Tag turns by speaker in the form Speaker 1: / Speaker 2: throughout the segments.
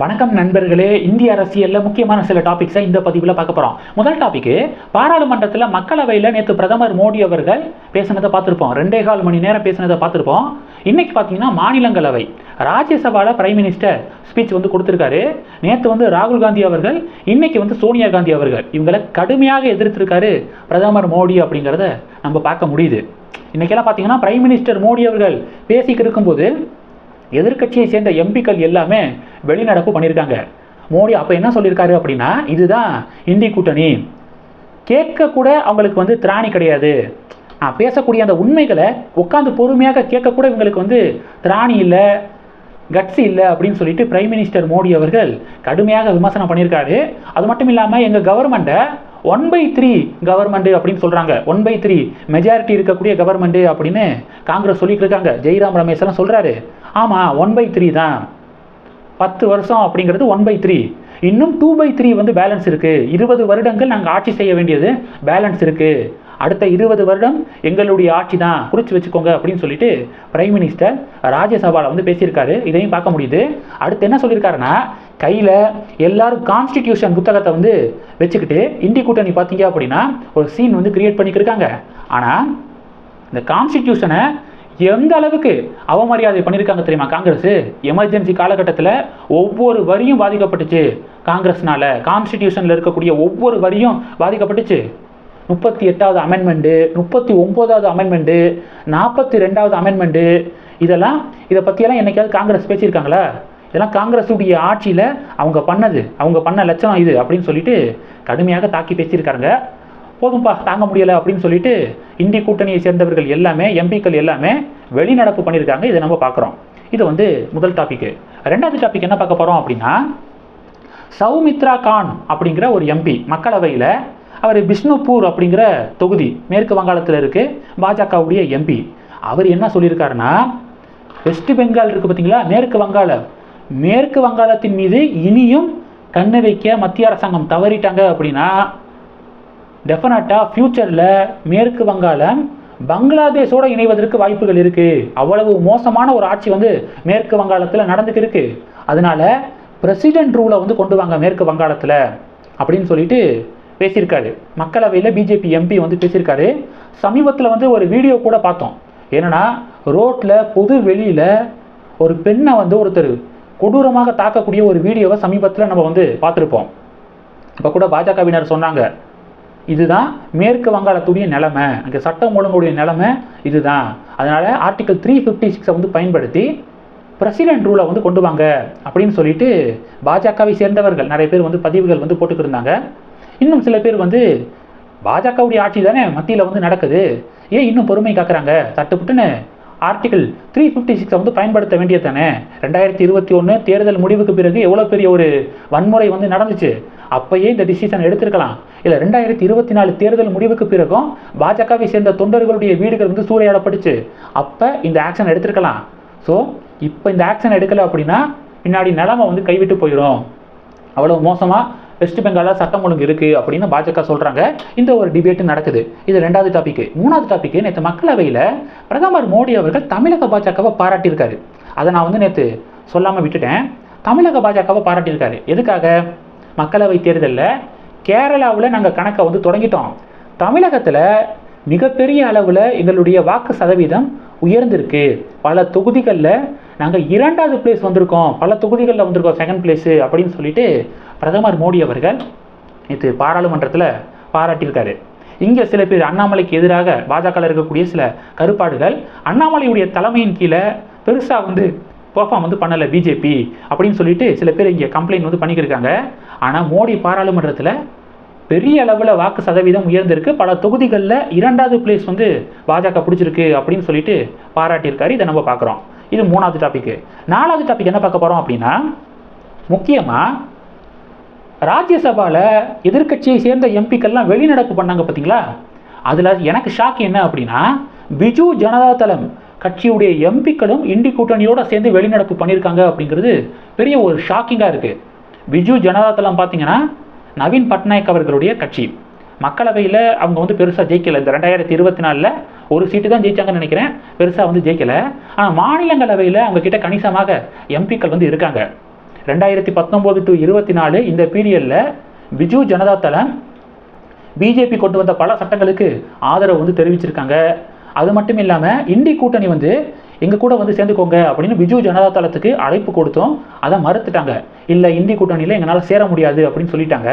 Speaker 1: வணக்கம் நண்பர்களே. இந்திய அரசியலில் முக்கியமான சில டாபிக்ஸை இந்த பதிவில் பார்க்க போகிறோம் முதல் டாபிக்கு பாராளுமன்றத்தில் மக்களவையில் நேற்று பிரதமர் மோடி அவர்கள் பேசினதை பார்த்துருப்போம். ரெண்டே கால் மணி நேரம் பேசினதை பார்த்துருப்போம். இன்னைக்கு பார்த்தீங்கன்னா மாநிலங்களவை. ராஜ்யசபாவில் பிரைம் மினிஸ்டர் ஸ்பீச் வந்து கொடுத்துருக்காரு. நேற்று வந்து ராகுல் காந்தி அவர்கள் இன்னைக்கு வந்து சோனியா காந்தி அவர்கள். இவங்களை கடுமையாக எதிர்த்திருக்காரு பிரதமர் மோடி அப்படிங்கிறத நம்ம பார்க்க முடியுது. இன்னைக்கெல்லாம் பார்த்தீங்கன்னா பிரைம் மினிஸ்டர் மோடி அவர்கள் பேசிக்கிட்டு இருக்கும்போது எதிர்க்கட்சியை சேர்ந்த எம்பிக்கள் எல்லாமே வெளிநடப்பு பண்ணியிருக்காங்க. மோடி அப்போ என்ன சொல்லியிருக்காரு அப்படின்னா இதுதான் இந்தி கூட்டணி. கேட்கக்கூட அவங்களுக்கு வந்து திராணி கிடையாது. நான் பேசக்கூடிய அந்த உண்மைகளை உட்காந்து பொறுமையாக கேட்கக்கூட இவங்களுக்கு வந்து திராணி இல்லை கட்ஸ் இல்லை அப்படின்னு சொல்லிட்டு பிரைம் மினிஸ்டர் மோடி அவர்கள் கடுமையாக விமர்சனம் பண்ணியிருக்காரு. அது மட்டும் இல்லாமல் எங்கள் கவர்மெண்ட்டை ஒன் பை த்ரீ கவர்மெண்ட் அப்படின்னு சொல்கிறாங்க ஒன் பை த்ரீ மெஜாரிட்டி இருக்கக்கூடிய கவர்மெண்ட் அப்படின்னு காங்கிரஸ் சொல்லிட்டு இருக்காங்க. ஜெய்ராம் ரமேஷ் எல்லாம் சொல்கிறாரு ஆமாம் ஒன் பை த்ரீ தான். பத்து வருஷம் அப்படிங்கிறது ஒன் பை த்ரீ இன்னும் டூ பை த்ரீ வந்து பேலன்ஸ் இருக்குது இருபது வருடங்கள் நாங்கள் ஆட்சி செய்ய வேண்டியது பேலன்ஸ் இருக்குது அடுத்த இருபது வருடம் எங்களுடைய ஆட்சி தான். குறித்து வச்சுக்கோங்க அப்படின்னு சொல்லிட்டு பிரைம் மினிஸ்டர் ராஜ்யசபாவில் வந்து பேசியிருக்காரு. இதையும் பார்க்க முடியுது. அடுத்து என்ன சொல்லியிருக்காருன்னா கையில் எல்லாரும் கான்ஸ்டிடியூஷன் புத்தகத்தை வந்து வச்சுக்கிட்டு இந்தி கூட்டணி பார்த்தீங்க அப்படின்னா ஒரு சீன் வந்து கிரியேட் பண்ணிக்கிருக்காங்க ஆனால் இந்த கான்ஸ்டிடியூஷனை எந்த அளவுக்கு அவமரியாதை பண்ணியிருக்காங்க தெரியுமா காங்கிரஸ்? எமர்ஜென்சி காலகட்டத்தில் ஒவ்வொரு வரியும் பாதிக்கப்பட்டுச்சு. காங்கிரஸ்னால கான்ஸ்டிடியூஷனில் இருக்கக்கூடிய ஒவ்வொரு வரியும் பாதிக்கப்பட்டுச்சு. முப்பத்தி எட்டாவது அமெண்ட்மெண்ட்டு முப்பத்தி ஒம்போதாவது அமெண்ட்மெண்ட்டு நாற்பத்தி ரெண்டாவது அமெண்ட்மெண்ட்டு இதெல்லாம் இதை பற்றியெல்லாம் என்னைக்காவது காங்கிரஸ் பேசியிருக்காங்களா? இதெல்லாம் காங்கிரஸுடைய ஆட்சியில் அவங்க பண்ணது அவங்க பண்ண லட்சணம் இது அப்படின்னு சொல்லிட்டு கடுமையாக தாக்கி பேசியிருக்காங்க போதும்பா தாங்க முடியலை அப்படின்னு சொல்லிட்டு இந்தி கூட்டணியை சேர்ந்தவர்கள் எல்லாமே எம்பிக்கள் எல்லாமே வெளிநடப்பு பண்ணியிருக்காங்க. இதை நம்ம பார்க்குறோம். இது வந்து முதல் டாபிக் ரெண்டாவது டாபிக் என்ன பார்க்க போகிறோம் அப்படின்னா சௌமித்ரா கான் அப்படிங்கிற ஒரு எம்பி மக்களவையில் அவர் பிஷ்ணுபூர் அப்படிங்கிற தொகுதி மேற்கு வங்காளத்தில் இருக்கு பாஜகவுடைய எம்பி அவர் என்ன சொல்லியிருக்காருன்னா வெஸ்ட் பெங்கால் இருக்குது பார்த்தீங்களா? மேற்கு வங்காளம். மேற்கு வங்காளத்தின் மீது இனியும் கண்ணு வைக்க மத்திய அரசாங்கம் தவறிட்டாங்க அப்படின்னா டெஃபினட்டாக ஃப்யூச்சரில் மேற்கு வங்காளம் பங்களாதேஷோட இணைவதற்கு வாய்ப்புகள் இருக்குது அவ்வளவு மோசமான ஒரு ஆட்சி வந்து மேற்கு வங்காளத்தில் நடந்துக்கு இருக்கு. அதனால பிரசிடென்ட் ரூலை வந்து கொண்டு வாங்க மேற்கு வங்காளத்தில் அப்படின்னு சொல்லிட்டு பேசியிருக்காரு. மக்களவையில் பிஜேபி எம்பி வந்து பேசியிருக்காரு. சமீபத்தில் வந்து ஒரு வீடியோ கூட பார்த்தோம். என்னென்னா ரோட்டில் பொது வெளியில் ஒரு பெண்ணை வந்து ஒருத்தர் கொடூரமாக தாக்கக்கூடிய ஒரு வீடியோவை சமீபத்தில் நம்ம வந்து பார்த்துருப்போம். இப்போ கூட பாஜகவினர் சொன்னாங்க இதுதான் மேற்கு வங்காளத்துடைய நிலைமை. அங்கே சட்டம் ஒழுங்குடைய நிலைமை இதுதான். அதனால் ஆர்டிகல் த்ரீ ஃபிஃப்டி சிக்ஸை வந்து பயன்படுத்தி பிரசிடென்ட் ரூலை வந்து கொண்டு வாங்க அப்படின்னு சொல்லிட்டு பாஜகவை சேர்ந்தவர்கள் நிறைய பேர் வந்து பதிவுகள் வந்து போட்டுக்கிருந்தாங்க இன்னும் சில பேர் வந்து பாஜகவுடைய ஆட்சி தானே மத்தியில் வந்து நடக்குது. ஏன் இன்னும் பொறுமை காக்குறாங்க? தட்டுப்புட்டுன்னு ஆர்டிகல் த்ரீ ஃபிஃப்டி சிக்ஸை வந்து பயன்படுத்த வேண்டியது தானே. ரெண்டாயிரத்தி இருபத்தி ஒன்று தேர்தல் முடிவுக்கு பிறகு எவ்வளோ பெரிய ஒரு வன்முறை வந்து நடந்துச்சு. அப்பயே இந்த டிசிஷன் எடுத்திருக்கலாம். இல்லை ரெண்டாயிரத்தி இருபத்தி நாலு தேர்தல் முடிவுக்கு பிறகும் பாஜகவை சேர்ந்த தொண்டர்களுடைய வீடுகள் வந்து சூறையாடப்பட்டுச்சு. அப்போ இந்த ஆக்ஷன் எடுத்திருக்கலாம். ஸோ இப்போ இந்த ஆக்ஷன் எடுக்கலை அப்படின்னா பின்னாடி நிலமை வந்து கைவிட்டு போயிடும். அவ்வளோ மோசமாக வெஸ்ட் பெங்காலில் சட்டம் ஒழுங்கு இருக்குது அப்படின்னு பாஜக சொல்கிறாங்க இந்த ஒரு டிபேட்டு நடக்குது. இது ரெண்டாவது டாபிக் மூணாவது டாபிக் நேற்று மக்களவையில் பிரதமர் மோடி அவர்கள் தமிழக பாஜகவை பாராட்டியிருக்காரு. அதை நான் வந்து நேற்று சொல்லாமல் விட்டுட்டேன். தமிழக பாஜகவை பாராட்டியிருக்காரு. எதுக்காக? மக்களவை தேர்தலில் கேரளாவில் நாங்கள் கணக்கை வந்து தொடங்கிட்டோம். தமிழகத்தில் மிகப்பெரிய அளவில் எங்களுடைய வாக்கு சதவீதம் உயர்ந்திருக்கு. பல தொகுதிகளில் நாங்கள் இரண்டாவது பிளேஸ் வந்திருக்கோம். பல தொகுதிகளில் வந்திருக்கோம் செகண்ட் பிளேஸு அப்படின்னு சொல்லிட்டு பிரதமர் மோடி அவர்கள் நேற்று பாராளுமன்றத்தில் பாராட்டியிருக்காரு. இங்கே சில பேர் அண்ணாமலைக்கு எதிராக பாஜகவில் இருக்கக்கூடிய சில கருப்பாடுகள் அண்ணாமலையுடைய தலைமையின் கீழே பெருசாக வந்து பெர்ஃபார்ம் வந்து பண்ணலை பிஜேபி அப்படின்னு சொல்லிட்டு சில பேர் இங்கே கம்ப்ளைண்ட் வந்து பண்ணிக்கிருக்காங்க. ஆனால் மோடி பாராளுமன்றத்தில் பெரிய அளவில் வாக்கு சதவீதம் உயர்ந்திருக்கு. பல தொகுதிகளில் இரண்டாவது பிளேஸ் வந்து பாஜக பிடிச்சிருக்கு அப்படின்னு சொல்லிட்டு பாராட்டியிருக்காரு. இதை நம்ம பார்க்குறோம். இது மூணாவது டாபிக்கு நாலாவது டாபிக் என்ன பார்க்க போகிறோம் அப்படின்னா முக்கியமாக ராஜ்யசபாவில் எதிர்க்கட்சியை சேர்ந்த எம்பிக்கள்லாம் வெளிநடப்பு பண்ணாங்க பார்த்தீங்களா? அதில் எனக்கு ஷாக் என்ன அப்படின்னா பிஜு ஜனதா தளம் கட்சியுடைய எம்பிக்களும் இண்டி கூட்டணியோடு சேர்ந்து வெளிநடப்பு பண்ணியிருக்காங்க அப்படிங்கிறது பெரிய ஒரு ஷாக்கிங்காக இருக்குது பிஜு ஜனதா தளம் பார்த்தீங்கன்னா நவீன் பட்நாயக் அவர்களுடைய கட்சி. மக்களவையில் அவங்க வந்து பெருசாக ஜெயிக்கலை. இந்த ரெண்டாயிரத்தி இருபத்தி நாலில் ஒரு சீட்டு தான் ஜெயிச்சாங்கன்னு நினைக்கிறேன். பெருசாக வந்து ஜெயிக்கலை. ஆனால் மாநிலங்களவையில் அவங்கக்கிட்ட கணிசமாக எம்பிக்கள் வந்து இருக்காங்க. ரெண்டாயிரத்தி பத்தொம்போது டு இருபத்தி நாலு இந்த பீரியடில் பிஜு ஜனதா தளம் பிஜேபி கொண்டு வந்த பல சட்டங்களுக்கு ஆதரவு வந்து தெரிவிச்சிருக்காங்க. அது மட்டும் இல்லாமல் இண்டி கூட்டணி வந்து எங்கள் கூட வந்து சேர்ந்துக்கோங்க அப்படின்னு பிஜு ஜனதா தளத்துக்கு அழைப்பு கொடுத்தோம். அதை மறுத்துட்டாங்க. இல்லை இண்டி கூட்டணியில் எங்களால் சேர முடியாது அப்படின்னு சொல்லிட்டாங்க.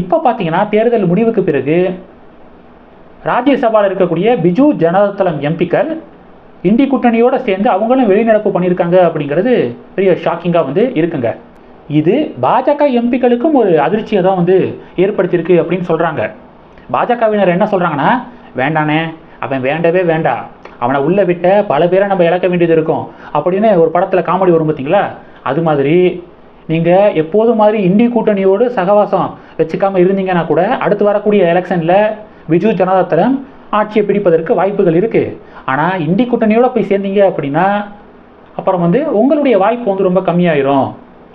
Speaker 1: இப்போ பார்த்தீங்கன்னா தேர்தல் முடிவுக்கு பிறகு ராஜ்யசபாவில் இருக்கக்கூடிய பிஜு ஜனதா தளம் எம்பிக்கள் இண்டி கூட்டணியோடு சேர்ந்து அவங்களும் வெளிநடப்பு பண்ணியிருக்காங்க அப்படிங்கிறது பெரிய ஷாக்கிங்காக வந்து இருக்குங்க. இது பாஜக எம்பிக்களுக்கும் ஒரு அதிர்ச்சியை தான் வந்து ஏற்படுத்தியிருக்கு அப்படின்னு சொல்கிறாங்க பாஜகவினர் என்ன சொல்கிறாங்கன்னா வேண்டானே அவன் வேண்டவே வேண்டாம் அவனை உள்ளே விட்ட பல பேரை நம்ம இழக்க வேண்டியது இருக்கும். அப்படின்னு ஒரு படத்தில் காமெடி வரும் பார்த்தீங்களா அது மாதிரி நீங்கள் எப்போதும் மாதிரி இந்தி கூட்டணியோடு சகவாசம் வச்சுக்காமல் இருந்தீங்கன்னா கூட அடுத்து வரக்கூடிய எலெக்ஷனில் பிஜு ஜனதா ஆட்சியை பிடிப்பதற்கு வாய்ப்புகள் இருக்குது ஆனால் இந்தி கூட்டணியோடு போய் சேர்ந்தீங்க அப்படின்னா அப்புறம் வந்து உங்களுடைய வாய்ப்பு வந்து ரொம்ப கம்மியாயிரும்.